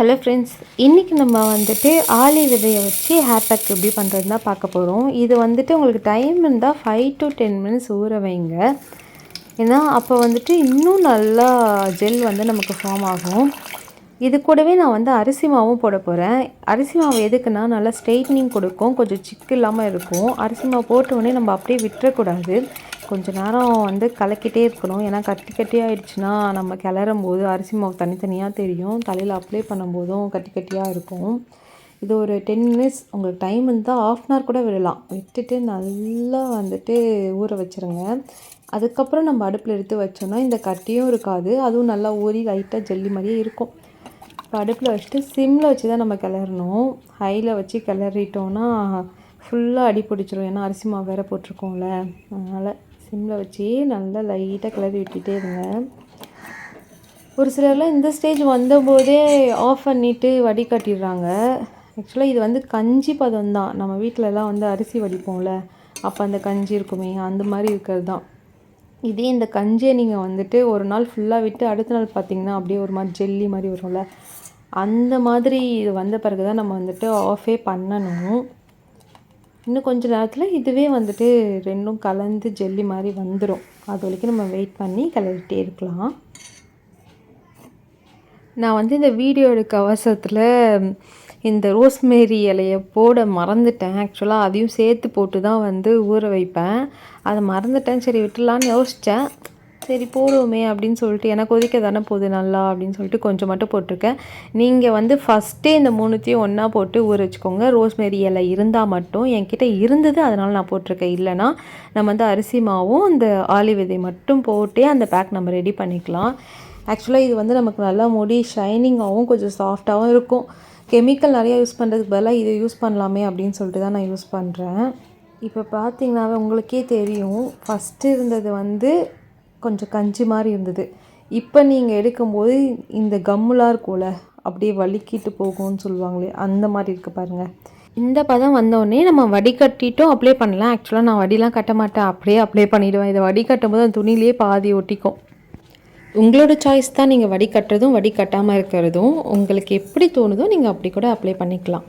Hello friends இன்றைக்கி நம்ம வந்துட்டு ஆலி விதையை வச்சு ஹேர் பேக் எப்படி பண்ணுறது தான் பார்க்க போகிறோம் இது வந்துட்டு உங்களுக்கு டைம் இருந்தால் ஃபைவ் டு டென் மினிட்ஸ் ஊற வைங்க. ஏன்னா அப்போ வந்துட்டு இன்னும் நல்லா ஜெல் வந்து நமக்கு ஃபார்ம் ஆகும். இது கூடவே நான் வந்து அரிசி மாவும் போட போகிறேன் அரிசி மாவு எதுக்குன்னா நல்லா ஸ்ட்ரெயிட்னிங் கொடுக்கும். கொஞ்சம் சிக்கு இல்லாமல் இருக்கும். அரிசி மாவு போட்ட நம்ம அப்படியே விட்டுறக்கூடாது. கொஞ்சம் நேரம் வந்து கலக்கிட்டே இருக்கணும். ஏன்னா கட்டி கட்டி ஆயிடுச்சுன்னா நம்ம கிளறும் போது அரிசி மாவு தனித்தனியாக தெரியும். தலையில் அப்ளை பண்ணும்போதும் கட்டி கட்டியாக இருக்கும். இது ஒரு டென் மினிட்ஸ் உங்களுக்கு டைம் இருந்தால் ஆஃப் அன் ஹவர் கூட விடலாம். விட்டுட்டு நல்லா வந்துட்டு ஊற வச்சுருங்க. அதுக்கப்புறம் நம்ம அடுப்பில் எடுத்து வச்சோன்னா இந்த கட்டியும் இருக்காது. அதுவும் நல்லா ஊறி லைட்டாக ஜல்லி மாதிரியே இருக்கும். இப்போ அடுப்பில் வச்சுட்டு சிம்மில் வச்சு தான் நம்ம கிளறணும். ஹையில் வச்சு கிளறிட்டோன்னா ஃபுல்லாக அடி பிடிச்சிரும். ஏன்னா அரிசி மாவு வேறு போட்டிருக்கோம்ல. அதனால் சிம்மில் வச்சு நல்லா லைட்டாக கிளறி விட்டுட்டே இருங்க ஒரு சிலர்லாம் இந்த ஸ்டேஜ் வந்தபோதே ஆஃப் பண்ணிவிட்டு வடிகட்டிடுறாங்க ஆக்சுவலாக இது வந்து கஞ்சி பதம் தான். நம்ம வீட்டிலலாம் வந்து அரிசி வடிப்போம்ல அப்போ அந்த கஞ்சி இருக்குமே அந்த மாதிரி இருக்கிறது தான். இதே இந்த கஞ்சியை நீங்கள் வந்துட்டு ஒரு நாள் ஃபுல்லாக விட்டு அடுத்த நாள் பார்த்தீங்கன்னா அப்படியே ஒரு மாதிரி ஜெல்லி மாதிரி வரும்ல அந்த மாதிரி இது வந்த பிறகு தான் நம்ம வந்துட்டு ஆஃபே பண்ணணும். இன்னும் கொஞ்ச நேரத்தில் இதுவே வந்துட்டு ரெண்டும் கலந்து ஜெல்லி மாதிரி வந்துடும் அது வரைக்கும் நம்ம வெயிட் பண்ணி கிளறிட்டே இருக்கலாம். நான் வந்து இந்த வீடியோ எடுக்க அவசரத்தில் இந்த ரோஸ்மேரி இலையை போட மறந்துட்டேன். ஆக்சுவலாக அதையும் சேர்த்து போட்டு தான் வந்து ஊற வைப்பேன். அதை மறந்துட்டேன். சரி விட்டுலான்னு யோசித்தேன் சரி போடுவோமே அப்படின்னு சொல்லிட்டு எனக்கு கொதிக்க தானே போகுது நல்லா அப்படின்னு சொல்லிட்டு கொஞ்சம் மட்டும் போட்டிருக்கேன். நீங்கள் வந்து ஃபஸ்ட்டே இந்த மூணுத்தையும் ஒன்றா போட்டு ஊற வச்சுக்கோங்க. ரோஸ்மேரி இலை இருந்தால் மட்டும் என்கிட்ட இருந்தது அதனால் நான் போட்டிருக்கேன். இல்லைனா நம்ம வந்து அரிசி மாவும் இந்த ஆலி விதை மட்டும் போட்டே அந்த பேக் நம்ம ரெடி பண்ணிக்கலாம். ஆக்சுவலாக இது வந்து நமக்கு நல்லா முடி ஷைனிங்காகவும் கொஞ்சம் சாஃப்டாகவும் இருக்கும். கெமிக்கல் நிறையா யூஸ் பண்ணுறதுக்கு பதிலாக இதை யூஸ் பண்ணலாமே அப்படின்னு சொல்லிட்டு தான் நான் யூஸ் பண்ணுறேன் இப்போ பார்த்தீங்கன்னாவே உங்களுக்கே தெரியும் ஃபஸ்ட்டு இருந்தது வந்து கொஞ்சம் கஞ்சி மாதிரி இருந்தது. இப்போ நீங்கள் எடுக்கும்போது இந்த கம்முலாம் இருக்கும்ல அப்படியே வலிக்கிட்டு போகும்னு சொல்லுவாங்களே அந்த மாதிரி இருக்குது பாருங்கள் இந்த பதம் வந்தோடனே நம்ம வடிகட்டிட்டும் அப்ளை பண்ணலாம். ஆக்சுவலாக நான் வடிலாம் கட்ட மாட்டேன் அப்படியே அப்ளை பண்ணிவிடுவேன் இதை வடிகட்டும் போது அந்த துணிலேயே பாதி ஒட்டிக்கும். உங்களோட சாய்ஸ் தான் நீங்கள் வடிகட்டுறதும் வடிகட்டாமல் இருக்கிறதும். உங்களுக்கு எப்படி தோணுதோ நீங்கள் அப்படி கூட அப்ளை பண்ணிக்கலாம்.